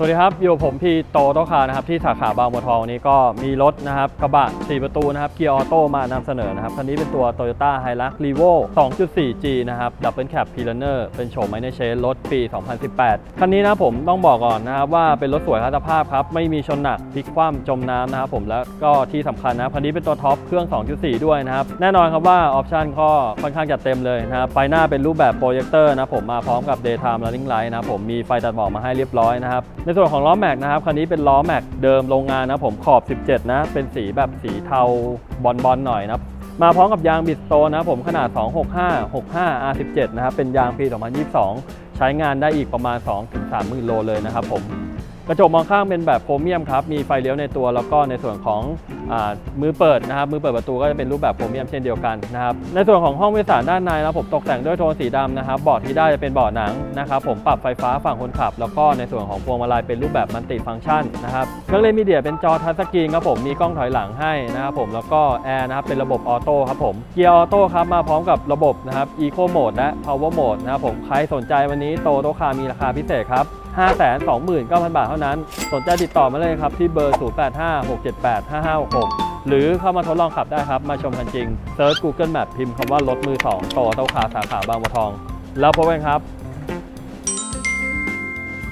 สวัสดีครับ อยู่ผมพีโตโตคานะครับที่สาขาบางบัวทองนี้ก็มีรถนะครับกระบะ 4 ประตูนะครับเกียร์ออโต้มานำเสนอนะครับคันนี้เป็นตัว Toyota Hilux Revo 2.4G นะครับ Double Cab p i l a n e r เป็นโฉมไมเนเชนรถปี 2018 คันนี้นะผมต้องบอกก่อนนะครับว่าเป็นรถสวยคุณภาพครับ ไม่มีชนหนักพลิกคว่ำจมน้ำนะครับผมแล้วก็ที่สำคัญนะคันนี้เป็นตัวท็อปเครื่อง 2.4 ด้วยนะครับแน่นอนครับว่าออปชันก็ค่อนข้างจัดเต็มเลยนะครับไฟหน้าเป็นรูปแบบโปรเจคเตอร์นะผมมาพร้อมกับ Daytime Running Light นะผมมีไฟตัดหมอกมาให้เรียบร้อยนะครับในส่วนของล้อแม็กนะครับคันนี้เป็นล้อแม็กเดิมโรงงานนะผมขอบ 17 นะ เป็นสีแบบสีเทาบอลบอลหน่อยนะมาพร้อมกับยางบิดโตนนะผมขนาด 265 65 R17 นะครับเป็นยางปี 2022 ใช้งานได้อีกประมาณ 2-3หมื่นโลเลยนะครับผมกระจกมองข้างเป็นแบบโครเมียมครับ มีไฟเลี้ยวในตัวแล้วก็ในส่วนของ มือเปิดนะครับมือเปิดประตูก็จะเป็นรูปแบบโครเมียมเช่นเดียวกันนะครับในส่วนของห้องโดยสารด้านในนะผมตกแต่งด้วยโทนสีดำนะครับเบาะที่ได้จะเป็นเบาะหนังนะครับผมปรับไฟฟ้าฝั่งคนขับ แล้วก็ในส่วนของพวงมาลัยเป็นรูปแบบมัลติฟังก์ชันนะครับเครื่องเล่นมีเดียเป็นจอทัชสกรีนครับผมมีกล้องถอยหลังให้นะครับผมแล้วก็แอร์นะครับเป็นระบบออโต้ครับผมเกียร์ออโต้ครับมาพร้อมกับระบบนะครับ Eco Mode และ Power Mode นะครับผมใครสนใจวันนี้โตโตคามีราคาพิเศษครับ529,000 บาทเท่านั้น สนใจติดต่อมาเลยครับที่เบอร์ 0856785566หรือเข้ามาทดลองขับได้ครับ มาชมกันจริงเซิร์ช Google Map พิมพ์คำว่ารถมือ2โตโตคาสาขาบางบัวทอง แล้วพบกันครับ